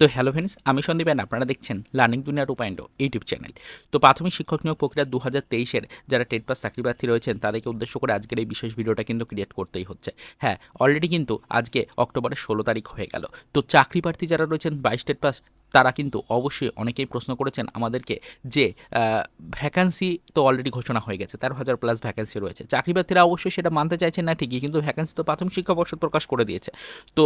তো hello friends আমি Sandeep and আপনারা দেখছেন লার্নিং দুনিয়া টু পয়েন্ট ইউটিউব চ্যানেল তো প্রাথমিক শিক্ষক নিয়োগ প্রক্রিয়া দু হাজার তেইশের যারা টেট পাস চাকরি প্রার্থী রয়েছেন, তাদেরকে উদ্দেশ্য করে আজকের এই বিশেষ ভিডিওটা কিন্তু ক্রিয়েট করতেই হচ্ছে। হ্যাঁ অলরেডি কিন্তু আজকে অক্টোবরের ষোলো তারিখ হয়ে গেল। তো চাকরি প্রার্থী যারা রয়েছেন বাইশ টেট পাস তারা কিন্তু অবশ্যই অনেকেই প্রশ্ন করেছেন আমাদেরকে যে ভ্যাকান্সি তো অলরেডি ঘোষণা হয়ে গেছে, তেরো হাজার প্লাস ভ্যাকান্সি রয়েছে। চাকরি প্রার্থীরা অবশ্যই সেটা মানতে চাইছেন না ঠিকই, কিন্তু ভ্যাকান্সি তো প্রাথমিক শিক্ষা পর্ষদ প্রকাশ করে দিয়েছে। তো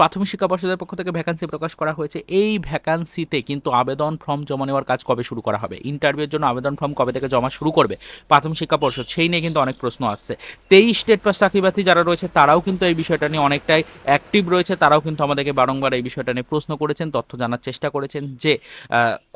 প্রাথমিক শিক্ষা পর্ষদের পক্ষ থেকে ভ্যাকান্সি প্রকাশ করা হয়েছে। এই ভ্যাকান্সিতে কিন্তু আবেদন ফর্ম জমা নেওয়ার কাজ কবে শুরু করা হবে? ইন্টারভিউর জন্য আবেদন ফর্ম কবে থেকে জমা শুরু করবে? প্রাথমিক শিক্ষা পর্ষদ, সেই নিয়ে কিন্তু অনেক প্রশ্ন আসছে। তেইশ স্টেট পাস চাকরিপ্রার্থী যারা রয়েছে, তারাও কিন্তু এই বিষয়টা নিয়ে অনেকটাই অ্যাক্টিভ রয়েছে। তারাও কিন্তু আমাদেরকে বারংবার এই বিষয়টা নিয়ে প্রশ্ন করেছেন, তথ্য জানার চেষ্টা করেছেন যে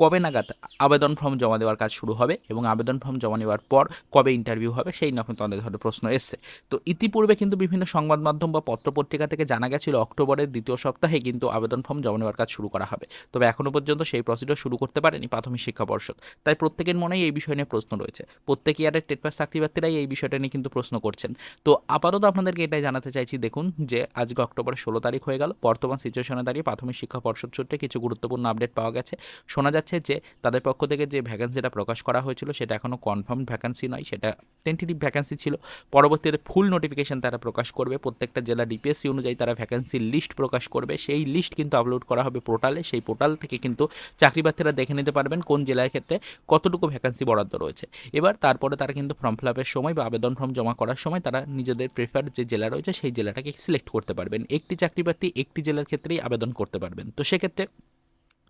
কবে নাগাদ আবেদন ফর্ম জমা দেওয়ার কাজ শুরু হবে এবং আবেদন ফর্ম জমা নেওয়ার পর কবে ইন্টারভিউ হবে, সেই নিয়ে কিন্তু অনেক ধরনের প্রশ্ন এসছে। তো ইতিপূর্বে কিন্তু বিভিন্ন সংবাদ মাধ্যম বা পত্রপত্রিকা থেকে জানা গেছিল, অক্টোবরের দ্বিতীয় সপ্তাহে কিন্তু আবেদন ফর্ম জমা নেওয়ার কাজ শুরু করা হবে। তবে এখনও পর্যন্ত সেই প্রসিডিওর শুরু করতে পারেনি প্রাথমিক শিক্ষা পর্ষদ। তাই প্রত্যেকের মনেই এই বিষয় নিয়ে প্রশ্ন রয়েছে। প্রত্যেক ইয়ারের টেট পাস চাকরিপ্রার্থীরাই এই বিষয়টা নিয়ে কিন্তু প্রশ্ন করছেন। তো আপাতত আপনাদেরকে এটাই জানাতে চাইছি, দেখুন যে আজকে অক্টোবরের ষোলো তারিখ হয়ে গেল, বর্তমান সিচুয়েশনে দাঁড়িয়ে প্রাথমিক শিক্ষা পর্ষদ সূত্রে কিছু গুরুত্বপূর্ণ আপডেট পাওয়া গেছে। শোনা যাচ্ছে যে তাদের পক্ষ থেকে যে ভ্যাকান্সিটা প্রকাশ করা হয়েছিল, সেটা এখনও কনফার্ম ভ্যাকান্সি নয়, সেটা টেন্টেটিভ ভ্যাকান্সি ছিল। পরবর্তীতে ফুল নোটিফিকেশন তারা প্রকাশ করবে। প্রত্যেকটা জেলা ডিপিএসসি অনুযায়ী তারা ভ্যাকান্সির লিস্ট প্রকাশ করবে, সেই লিস্ট কিন্তু আপলোড করা হবে পোর্টালে সেই পোর্টাল থেকে কিন্তু চাকরি প্রার্থীরা দেখে নিতে পারবেন কোন জেলার ক্ষেত্রে কতটুকু ভ্যাকান্সি বরাদ্দ রয়েছে। এবার তারপরে তারা কিন্তু ফর্ম ফিল আপের সময় বা আবেদন ফর্ম জমা করার সময় তারা নিজেদের প্রেফার যে জেলা রয়েছে, সেই জেলাটাকে সিলেক্ট করতে পারবেন। একটি চাকরি প্রার্থী একটি জেলার ক্ষেত্রেই আবেদন করতে পারবেন। তো সেক্ষেত্রে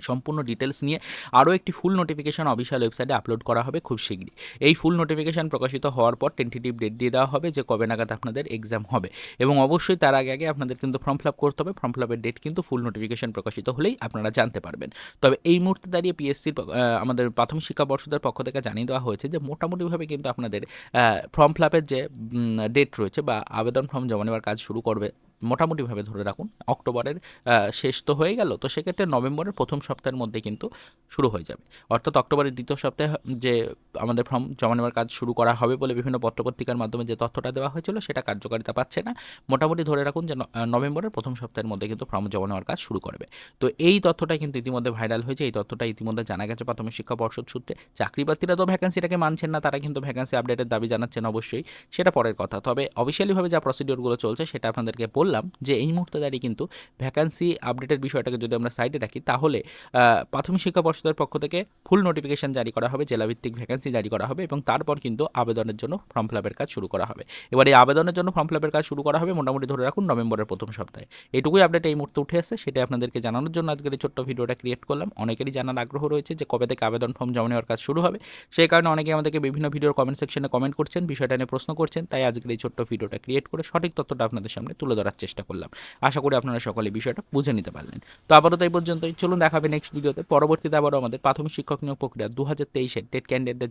সম্পূর্ণ ডিটেলস নিয়ে আরও একটি ফুল নোটিফিকেশন অফিসিয়াল ওয়েবসাইটে আপলোড করা হবে খুব শীঘ্রই। এই ফুল নোটিফিকেশন প্রকাশিত হওয়ার পর টেন্টেটিভ ডেট দিয়ে দেওয়া হবে যে কবে নাগাদ আপনাদের এক্সাম হবে এবং অবশ্যই তার আগে আগে আপনাদের কিন্তু ফর্ম ফিল আপ করতে হবে। ফর্ম ফিল আপের ডেট কিন্তু ফুল নোটিফিকেশান প্রকাশিত হলেই আপনারা জানতে পারবেন। তবে এই মুহূর্তে দাঁড়িয়ে পিএসসির আমাদের প্রাথমিক শিক্ষা পর্ষদের পক্ষ থেকে জানিয়ে দেওয়া হয়েছে যে মোটামুটিভাবে কিন্তু আপনাদের ফর্ম ফিল আপের যে ডেট রয়েছে বা আবেদন ফর্ম জমা নেওয়ার কাজ শুরু করবে মোটামুটিভাবে ধরে রাখুন, অক্টোবরের শেষ তো হয়ে গেল, তো সেক্ষেত্রে নভেম্বরের প্রথম সপ্তাহের মধ্যে কিন্তু শুরু হয়ে যাবে। অর্থাৎ অক্টোবরের দ্বিতীয় সপ্তাহে যে আমাদের ফর্ম জমা নেওয়ার কাজ শুরু করা হবে বলে বিভিন্ন পত্রপত্রিকার মাধ্যমে যে তথ্যটা দেওয়া হয়েছিল সেটা কার্যকারিতা পাচ্ছে না। মোটামুটি ধরে রাখুন যে নভেম্বরের প্রথম সপ্তাহের মধ্যে কিন্তু ফর্ম জমা নেওয়ার কাজ শুরু করবে। তো এই তথ্যটা কিন্তু ইতিমধ্যে ভাইরাল হয়েছে। এই তথ্যটা ইতিমধ্যে জানা গেছে প্রাথমিক শিক্ষা পর্ষদ সূত্রে। চাকরি প্রার্থীরা তো ভ্যাকান্সিটাকে মানছেন না, তারা কিন্তু ভ্যাকান্সি আপডেটের দাবি জানাচ্ছেন অবশ্যই। সেটা পরের কথা। তবে অফিসিয়ালিভাবে যা প্রসিডিওরগুলো চলছে সেটা আপনাদেরকে বললাম যে এই মুহূর্তে দাঁড়িয়ে কিন্তু ভ্যাকান্সি আপডেটের বিষয়টাকে যদি আমরা সাইডে রাখি, তাহলে প্রাথমিক শিক্ষা পর্ষদের পক্ষ থেকে ফুল নোটিফিকেশন জারি করা হবে জেলাভিত্তিক ভ্যাকান্সি জারি করা হবে এবং তারপর কিন্তু আবেদনের জন্য ফর্ম ফিল কাজ শুরু করা হবে। এবার এই আবেদনের জন্য ফর্ম ফিল কাজ শুরু করা হবে মোটামুটি ধরে রাখুন নভেম্বরের প্রথম সপ্তাহে। এটুকুই আপডেট এই মুহূর্তে উঠে আসছে সেটা আপনাদেরকে জানানোর জন্য আজকের এই ছোট্ট ভিডিওটা ক্রিয়েট করলাম। অনেকেরই জানার আগ্রহ রয়েছে যে কবে থেকে আবেদন ফর্ম জমা নেওয়ার কাজ শুরু হবে। সেই কারণে অনেকে আমাদেরকে বিভিন্ন ভিডিওর কমেন্ট সেকশনে কমেন্ট করছেন, বিষয়টা নিয়ে প্রশ্ন করছেন, তাই আজকের এই ছোট্ট ভিডিওটা ক্রিয়েট করে সঠিক তথ্যটা আপনাদের সামনে তুলে ধরার চেষ্টা করলাম। আশা করি আপনারা সকলে বিষয়টা বুঝে নিতে পারলেন। তো আপাতত এই পর্যন্তই। চলুন দেখাবে নেক্সট ভিডিওতে পরবর্তীতে আবারও আমাদের প্রাথমিক শিক্ষক নিয়োগ প্রক্রিয়া দু হাজার তেইশের টেট ক্যান্ডিডেটদের